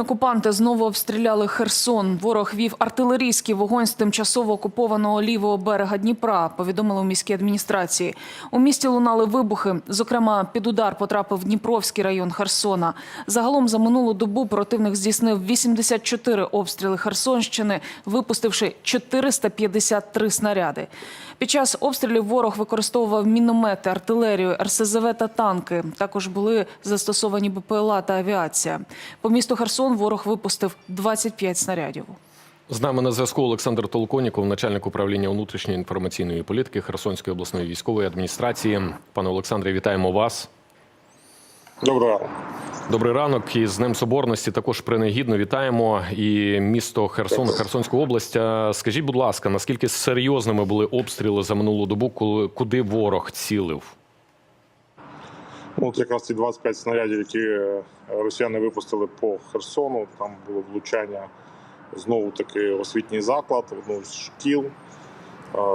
Окупанти знову обстріляли Херсон. Ворог вів артилерійський вогонь з тимчасово окупованого лівого берега Дніпра. Повідомили у міській адміністрації. У місті лунали вибухи. Зокрема, під удар потрапив Дніпровський район Херсона. Загалом за минулу добу противник здійснив 84 обстріли Херсонщини, випустивши 453 снаряди. Під час обстрілів ворог використовував міномети, артилерію, РСЗВ та танки. Також були застосовані БПЛА та авіація. По місту Херсон ворог випустив 25 снарядів. З нами на зв'язку Олександр Толконіков, начальник управління внутрішньої інформаційної політики Херсонської обласної військової адміністрації. Пане Олександре, вітаємо вас. Доброго ранку. Добрий ранок і з Днем Соборності також принагідно вітаємо і місто Херсон, Херсонську область. Скажіть, будь ласка, наскільки серйозними були обстріли за минулу добу, коли куди ворог цілив? От якраз ці 25 снарядів, які е, росіяни випустили по Херсону, там було влучання знову таки освітній заклад, одну з шкіл.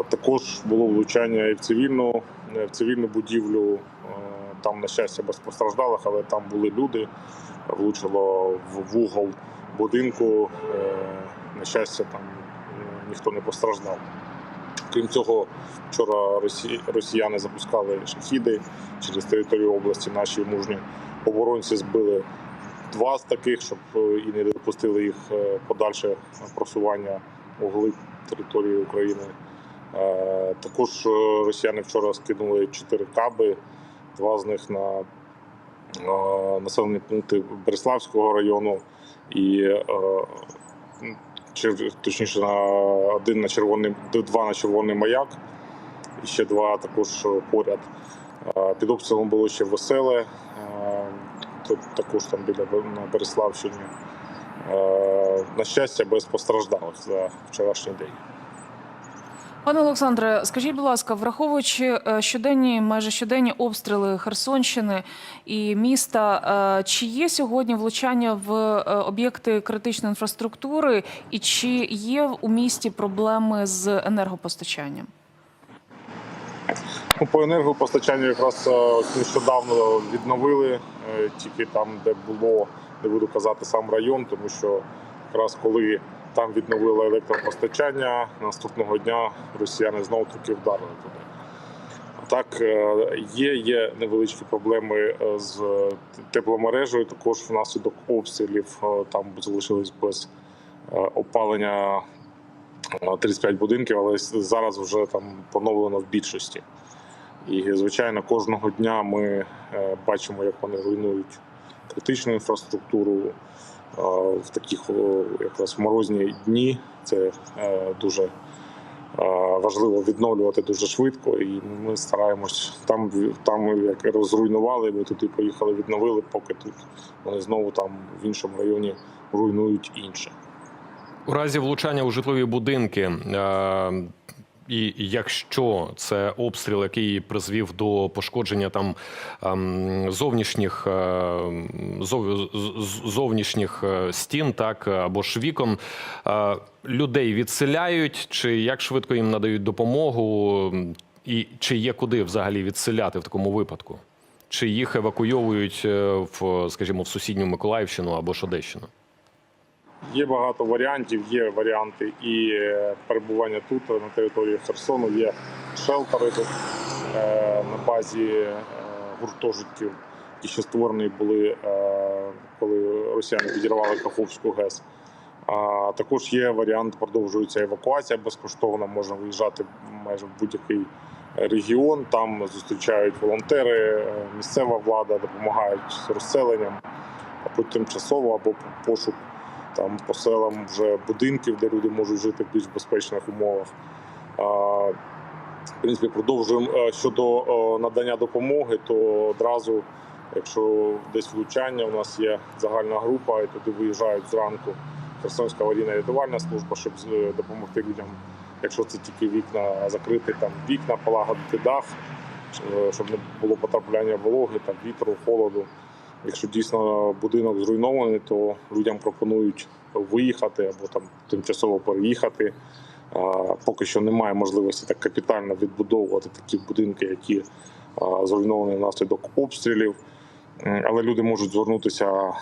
Також було влучання і в цивільну, е, в цивільну будівлю. Е, Там, на щастя, без постраждалих, але там були люди. Влучило в вугол будинку. На щастя, там ніхто не постраждав. Крім цього, вчора росіяни запускали шахіди через територію області. Наші мужні оборонці збили два з таких, щоб е, і не допустили їх е, подальше просування у глиб території України. Е, Також росіяни вчора скинули чотири каби, два з них на населені пункти Береславського району і точніше на один на червоний, два на червоний маяк, і ще два також поряд. Під обстрілом було ще веселе, тут також там біля на Береславщині. На щастя, без постраждалих за вчорашній день. Пане Олександре, скажіть, будь ласка, враховуючи е, щоденні, майже щоденні обстріли Херсонщини і міста, е, чи є сьогодні влучання в е, об'єкти критичної інфраструктури, і чи є у місті проблеми з енергопостачанням? Ну, по енергопостачанню якраз нещодавно відновили, тільки там, де було, не буду казати сам район, тому що якраз коли там відновили електропостачання, наступного дня росіяни знову таки вдарили туди. Так, е, є, є невеличкі проблеми е, з тепломережею. Також внаслідок обстрілів е, там залишились без опалення е, 35 будинків, але зараз вже там поновлено в більшості. І, звичайно, кожного дня ми бачимо, як вони руйнують критичну інфраструктуру е, в таких якраз морозні дні. Це е, дуже е, важливо відновлювати дуже швидко. І ми стараємось там, там як розруйнували, ми туди поїхали, відновили, поки тут вони знову там в іншому районі руйнують інше. У разі влучання у житлові будинки. І якщо це обстріл, який призвів до пошкодження там ем, зовнішніх, е, зов- зовнішніх е, стін, так або ж вікон, е, людей відселяють, чи як швидко їм надають допомогу, і чи є куди взагалі відселяти в такому випадку? Чи їх евакуйовують в, скажімо, в сусідню Миколаївщину або ж Одещину? Є багато варіантів. Є варіанти і е, перебування тут на території Херсону. Є шелтери е, на базі е, гуртожитків, які ще створені були, е, коли росіяни підірвали Каховську ГЕС. А також є варіант, продовжується евакуація безкоштовно. Можна виїжджати майже в будь-який регіон. Там зустрічають волонтери, е, місцева влада, допомагають з розселенням або тимчасово, або пошук там по селам вже будинків, де люди можуть жити в більш безпечних умовах. В принципі, продовжуємо Е, щодо надання допомоги, то одразу, якщо десь влучання, у нас є загальна група, і туди виїжджають зранку Херсонська аварійна рятувальна служба, щоб е, допомогти людям, якщо це тільки вікна закрити, там вікна, полагодити дах, е, щоб не було потрапляння вологи, там вітру, холоду. Якщо дійсно будинок зруйнований, то людям пропонують виїхати або там тимчасово переїхати. Поки що немає можливості так капітально відбудовувати такі будинки, які зруйновані внаслідок обстрілів. Але люди можуть звернутися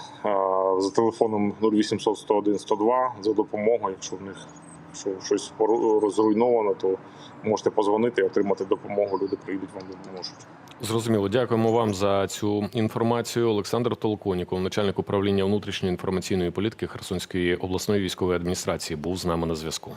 за телефоном 0800 101 102 за допомогою. Якщо в них що щось розруйновано, то можете позвонити і отримати допомогу. Люди приїдуть вам допоможуть. Зрозуміло. Дякуємо вам за цю інформацію. Олександр Толконіков, начальник управління внутрішньої інформаційної політики Херсонської обласної військової адміністрації, був з нами на зв'язку.